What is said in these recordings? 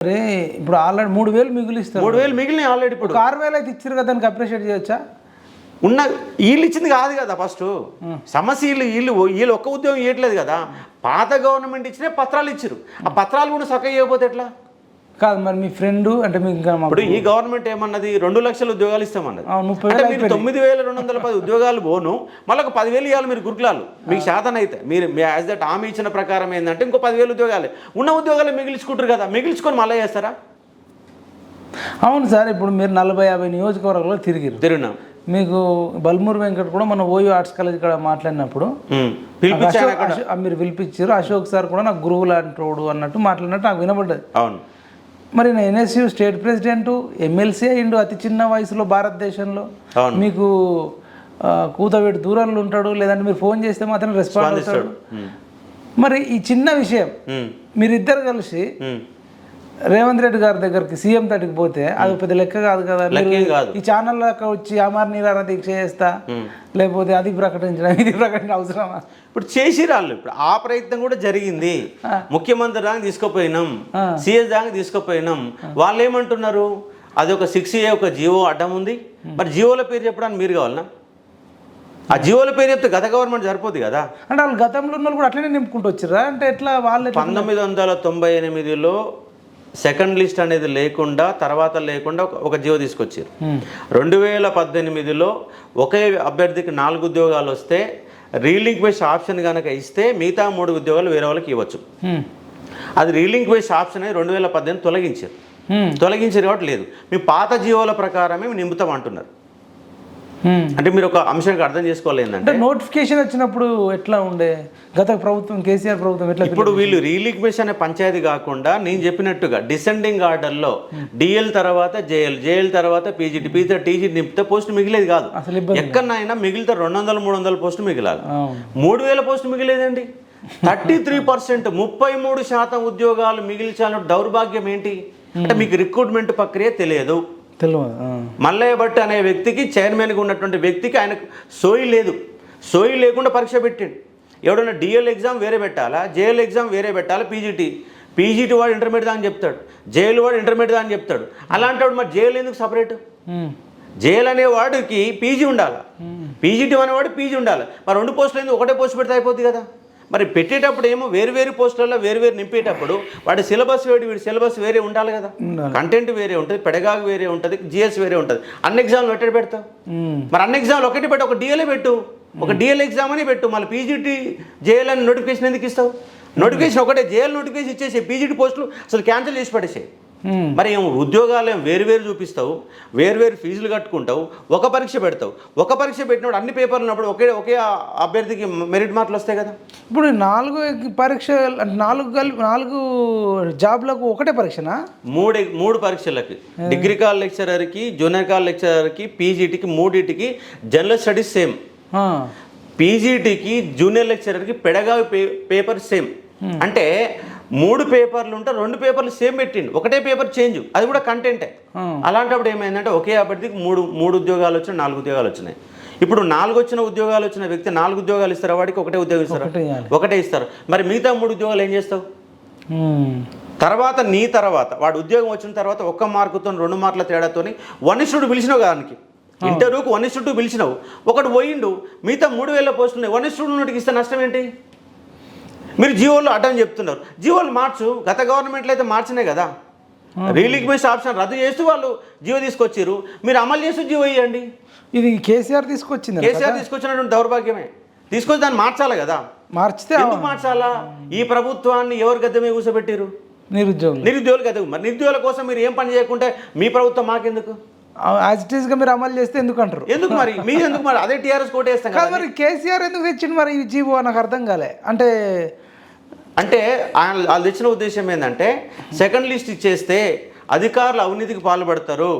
అరే ఇప్పుడు ఆల్రెడీ మూడు వేలు మిగులిస్తారు మూడు వేలు మిగిలినాయి ఆల్రెడీ ఇప్పుడు. ఆరు వేలు అయితే ఇచ్చారు కదా దానికి అప్రిషియేట్ చేయొచ్చా? ఉన్న వీళ్ళు ఇచ్చింది కాదు కదా ఫస్ట్. సమస్య వీళ్ళు వీళ్ళు వీళ్ళు ఒక్క ఉద్యోగం ఇవ్వట్లేదు కదా. పాత గవర్నమెంట్ ఇచ్చిన పత్రాలు ఇచ్చారు ఆ పత్రాలు కూడా సక్క ఇవ్వకపోతే ఎట్లా? కాదు మరి మీ ఫ్రెండ్ అంటే మీకు ఇప్పుడు ఈ గవర్నమెంట్ ఏమన్నది? రెండు లక్షల ఉద్యోగాలు ఇస్తామన్నది. అంటే మీరు తొమ్మిది వేల రెండు వందల పది ఉద్యోగాలు పోను మళ్ళీ ఒక పదివేలు ఇవ్వాలి మీరు గురుకులాలు. మీకు శాతం అయితే. మీరు యాజ్ దట్ హామీ ఇచ్చిన ప్రకారం ఏంటంటే ఇంకో పదివేలు ఉద్యోగాలు. ఉన్న ఉద్యోగాలు మిగిల్చుకుంటారు కదా మిగిల్చుకొని మళ్ళీ చేస్తారా? అవును సార్ ఇప్పుడు మీరు నలభై యాభై నియోజకవర్గాల్లో తిరిగిరు తిరుగున్నాం మీకు బల్మూరు వెంకట్ కూడా మన ఓయూ ఆర్ట్స్ కాలేజ్ ఇక్కడ మాట్లాడినప్పుడు మీరు పిలిపించారు అశోక్ సార్ కూడా నాకు గురువు లాంటి అన్నట్టు మాట్లాడినట్టు నాకు వినపడ్డది అవును. మరి నేను ఎన్ఎస్యు స్టేట్ ప్రెసిడెంట్ ఎమ్మెల్సీ అయ్యిండు అతి చిన్న వయసులో భారతదేశంలో. మీకు ఆ, కూతవేటి దూరంలో ఉంటాడు లేదంటే మీరు ఫోన్ చేస్తే మాత్రం రెస్పాండ్ అవుతాడు మరి ఈ చిన్న విషయం. మీరిద్దరు కలిసి. రేవంత్ రెడ్డి గారి దగ్గరికి సీఎం తటికి పోతే అది పెద్ద లెక్క కాదు కదా. ఈ ఛానల్లో వచ్చి అమర్ నీరార దీక్ష చేస్తా లేకపోతే అది ప్రకటించడం ఇది ప్రకటించడం అవసరమా? ఇప్పుడు చేసిరాళ్ళు ఇప్పుడు ఆ ప్రయత్నం కూడా జరిగింది. ముఖ్యమంత్రి దాకా తీసుకుపోయినాం. సిఎస్ దాకా తీసుకుపోయినాం. వాళ్ళు ఏమంటున్నారు అది ఒక సిక్స్ ఏ ఒక జియో అడ్డం ఉంది. మరి జియోల పేరు చెప్పడానికి మీరు కావాలనా? ఆ జియోల పేరు చెప్తే గత గవర్నమెంట్ సరిపోద్ది కదా? అంటే వాళ్ళు గతంలో ఉన్న వాళ్ళు కూడా అట్లనే నింపుకుంటూ వచ్చిర్రా? అంటే ఎట్లా వాళ్ళు పంతొమ్మిది వందల తొంభై ఎనిమిదిలో సెకండ్ లిస్ట్ అనేది లేకుండా తర్వాత లేకుండా ఒక- జియో తీసుకొచ్చారు. రెండు వేల పద్దెనిమిదిలో ఒకే అభ్యర్థికి నాలుగు ఉద్యోగాలు వస్తే రీలింక్వేష్ ఆప్షన్ కనుక ఇస్తే మిగతా మూడు ఉద్యోగాలు వేరే వాళ్ళకి ఇవ్వచ్చు. అది రీలింక్వేష్ ఆప్షన్ అనేది రెండు వేల పద్దెనిమిది తొలగించారు. తొలగించారు కాబట్టి లేదు మీ పాత జీవోల ప్రకారమే నింపుతాం అంటున్నారు. అంటే మీరు ఒక అంశానికి అర్థం చేసుకోవాలి ఏంటంటే అంటే నోటిఫికేషన్ వచ్చినప్పుడు ఎట్లా ఉండే? గత ప్రభుత్వం కేసీఆర్ ప్రభుత్వం ఎట్లా ఇప్పుడు వీళ్ళు రీలింక్వేష్ అనే పంచాయతీ కాకుండా నేను చెప్పినట్టుగా డిసెండింగ్ ఆర్డర్లో డిఎల్ తర్వాత జేఎల్ జేఎల్ తర్వాత పీజీటీ పీజీ టీజీ నింపితే పోస్ట్ మిగిలేదు కాదు. అసలు ఇబ్బంది ఎక్కడైనా మిగిలితే రెండు వందల మూడు వందల పోస్టు మిగిలాలి. మూడు వేల పోస్టు మిగిలేదండి. థర్టీ త్రీ పర్సెంట్ ముప్పై మూడు శాతం ఉద్యోగాలు మిగిల్చాలని దౌర్భాగ్యం ఏంటి? అంటే మీకు రిక్రూట్మెంట్ ప్రక్రియ తెలియదు. మల్లయ్య భట్ అనే వ్యక్తికి చైర్మన్గా ఉన్నటువంటి వ్యక్తికి ఆయనకు సోయి లేదు. సోయి లేకుండా పరీక్ష పెట్టిండు. ఎవడన్నా డిఎల్ ఎగ్జామ్ వేరే పెట్టాలా? జేఎల్ ఎగ్జామ్ వేరే పెట్టాలా? పీజీటీ. పీజీటీ వాడు ఇంటర్మీడియట్ అని చెప్తాడు. జేఎల్ వాడు ఇంటర్మీడియట్ అని చెప్తాడు. అలాంటి వాడు మరి జేఎల్ ఎందుకు సపరేట్? హ్మ్. జేఎల్ అనే వాడికి పీజీ ఉండాలి? పీజీటీ అనేవాడు పీజీ ఉండాలి? మరి రెండు పోస్టులు ఎందుకు ఒకటే పోస్ట్ పెడితే అయిపోద్ది కదా. మరి పెట్టేటప్పుడు ఏమో వేరు వేరు పోస్టులలో వేరు వేరు నింపేటప్పుడు వాడి సిలబస్ వేడి వీడి సిలబస్ వేరే ఉండాలి కదా. కంటెంట్ వేరే ఉంటుంది పెడగాగ్ వేరే ఉంటుంది జిఎస్ వేరే ఉంటుంది. అన్ని ఎగ్జామ్లు ఎక్కడ పెడతావు. మరి అన్ని ఎగ్జామ్లు ఒకటి పెట్టు ఒక డిఎల్ఏ పెట్టు. ఒక డిఎల్ ఎగ్జామ్ అని పెట్టు. మళ్ళీ పీజీటీ జేఎల్ అని నోటిఫికేషన్ ఎందుకు ఇస్తావు? నోటిఫికేషన్ ఒకటే జేఎల్ నోటిఫికేషన్ ఇచ్చేసి పీజీటీ పోస్టులు అసలు క్యాన్సిల్ చేసి పడేసాయి. మరి ఏం ఉద్యోగాలు ఏం వేరు వేరు చూపిస్తావు వేరు వేరు ఫీజులు కట్టుకుంటావు ఒక పరీక్ష పెడతావు. ఒక పరీక్ష పెట్టినప్పుడు అన్ని పేపర్లు ఉన్నప్పుడు ఒకే ఒకే అభ్యర్థికి మెరిట్ మార్కులు వస్తాయి కదా? ఇప్పుడు నాలుగు పరీక్ష అంటే నాలుగు కలిపి నాలుగు జాబ్లకు ఒకటే పరీక్షనా? మూడు మూడు పరీక్షలకి. డిగ్రీ కాల్ లెక్చరర్కి జూనియర్ కాల్ లెక్చరర్కి పీజీటీకి మూడింటికి జనరల్ స్టడీస్ సేమ్. పీజీటీకి జూనియర్ లెక్చరర్కి పెడగావి పే పేపర్ సేమ్. అంటే మూడు పేపర్లు ఉంటే రెండు పేపర్లు సేమ్ పెట్టిండు. ఒకటే పేపర్ చేంజ్. అది కూడా కంటెంటే. అలాంటప్పుడు ఏమైందంటే ఒకే అభ్యర్థికి మూడు మూడు ఉద్యోగాలు వచ్చినాయి నాలుగు ఉద్యోగాలు వచ్చినాయి. ఇప్పుడు నాలుగు వచ్చిన ఉద్యోగాలు వచ్చిన వ్యక్తి నాలుగు ఉద్యోగాలు ఇస్తారా? వాడికి ఒకటే ఉద్యోగం ఇస్తారా? ఒకటే. ఒకటే ఇస్తారు. మరి మిగతా మూడు ఉద్యోగాలు ఏం చేస్తావు. తర్వాత నీ తర్వాత వాడు ఉద్యోగం వచ్చిన తర్వాత ఒక్క మార్కుతో రెండు మార్కుల తేడాతోని వన్ ఇస్టుడు పిలిచినావు దానికి ఇంటర్వ్యూకి వన్ ఇస్టు పిలిచినావు. ఒకడు పోయిండు మిగతా మూడు వేల పోస్టులు ఉన్నాయి. వన్ ఇస్టు నోటికి ఇస్తే నష్టం ఏంటి? మీరు జియోలో అడ్డం చెప్తున్నారు. జియోలు మార్చు. గత గవర్నమెంట్లో అయితే మార్చినాయి కదా. రీలిక్వేషన్ ఆప్షన్ రద్దు చేస్తూ వాళ్ళు జియో తీసుకొచ్చారు మీరు అమలు చేస్తూ జియో ఇవ్వండి ఇది కేసీఆర్ తీసుకొచ్చింది కేసీఆర్ తీసుకొచ్చినటువంటి దౌర్భాగ్యమే. తీసుకొచ్చి దాన్ని మార్చాలి కదా. మార్చితే ఎందుకు మార్చాలా? ఈ ప్రభుత్వాన్ని ఎవరు గద్దె మీద కూర్చోబెట్టారు నిరుద్యోగులు. నిరుద్యోగులు కదా మరి నిరుద్యోగుల కోసం మీరు ఏం పని చేయకుంటే మీ ప్రభుత్వం మాకెందుకు? యాజ్ ఇట్ మీరు అమలు చేస్తే ఎందుకు అంటారు? ఎందుకు మరి? మీ ఎందుకు మరి? అదే టీఆర్ఎస్ కోటేస్తాం కాదు మరి కేసీఆర్ ఎందుకు తెచ్చిండు మరి ఈ జీవో నాకు అర్థం కాలే. అంటే అంటే ఆయన వాళ్ళు తెచ్చిన ఉద్దేశం ఏంటంటే సెకండ్ లిస్ట్ ఇచ్చేస్తే అధికారులు అవినీతికి పాల్పడతారు.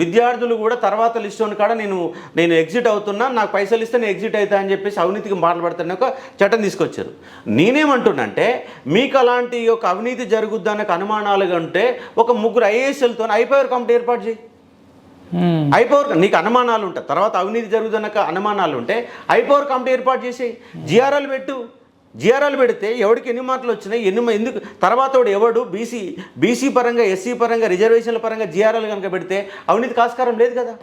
విద్యార్థులు కూడా తర్వాత లిస్ట్ ఉన్న కాడ నేను నేను ఎగ్జిట్ అవుతున్నా నాకు పైసలు ఇస్తే నేను ఎగ్జిట్ అవుతా అని చెప్పేసి అవినీతికి పాల్పడతాను ఒక చట్టం తీసుకొచ్చారు. నేనేమంటున్నంటే మీకు అలాంటి ఒక అవినీతి జరుగుద్దన్న అనుమానాలు ఉంటే ఒక ముగ్గురు ఐఏఎస్ఎల్తో ఐపవర్ కమిటీ ఏర్పాటు చేయి. ఐపవర్ నీకు అనుమానాలు ఉంటాయి. తర్వాత అవినీతి జరుగుతున్న అనుమానాలు ఉంటే ఐపవర్ కమిటీ ఏర్పాటు చేసి జిఆర్ఎల్ పెట్టు. జిఆర్ఎల్ పెడితే ఎవడికి ఎన్ని మార్కులు వచ్చినాయి ఎన్ని ఎందుకు తర్వాత వాడు ఎవడు? బీసీ బీసీ పరంగా ఎస్సీ పరంగా రిజర్వేషన్ల పరంగా జిఆర్ఎల్ కనుక పెడితే అవినీతి కాస్కారం లేదు కదా.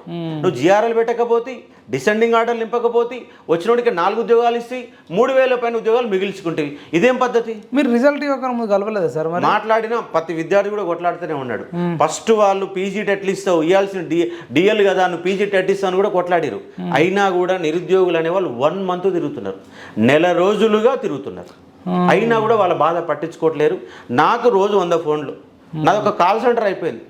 నువ్వు జిఆర్ఎల్ పెట్టకపోతే డిసెండింగ్ ఆర్డర్ నింపకపోతే వచ్చినోడికి నాలుగు ఉద్యోగాలు ఇస్తాయి మూడు వేల పైన ఉద్యోగాలు మిగిల్చుకుంటాయి ఇదేం పద్ధతి? మీరు రిజల్ట్ ఇవ్వక ముందు కలపలేదా సార్ మాట్లాడిన ప్రతి విద్యార్థి కూడా కొట్లాడుతూనే ఉన్నాడు. ఫస్ట్ వాళ్ళు పీజీ టెట్లు ఇస్తావు ఇవ్వాల్సిన డి డిఎల్ కదా నువ్వు పీజీ టెట్ ఇస్తాను కూడా కొట్లాడిరు. అయినా కూడా నిరుద్యోగులు అనే వాళ్ళు వన్ మంత్ తిరుగుతున్నారు. నెల రోజులుగా తిరుగుతున్నారు. అయినా కూడా వాళ్ళ బాధ పట్టించుకోవట్లేరు. నాకు రోజు వంద ఫోన్లు. నాది ఒక కాల్ సెంటర్ అయిపోయింది.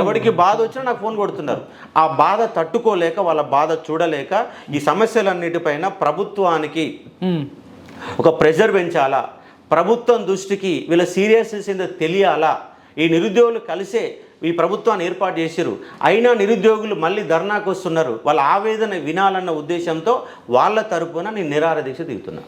ఎవరికి బాధ వచ్చినా నాకు ఫోన్ కొడుతున్నారు. ఆ బాధ తట్టుకోలేక వాళ్ళ బాధ చూడలేక ఈ సమస్యలన్నిటిపైన ప్రభుత్వానికి. ఒక ప్రెషర్ పెంచాలా? ప్రభుత్వం దృష్టికి వీళ్ళ సీరియస్నెస్ ఏందో తెలియాలా? ఈ నిరుద్యోగులు కలిసే ఈ ప్రభుత్వాన్ని ఏర్పాటు చేసిరు అయినా నిరుద్యోగులు మళ్ళీ ధర్నాకు వస్తున్నారు వాళ్ళ ఆవేదన వినాలన్న ఉద్దేశంతో వాళ్ళ తరపున నేను నిరార దీక్ష దిగుతున్నా.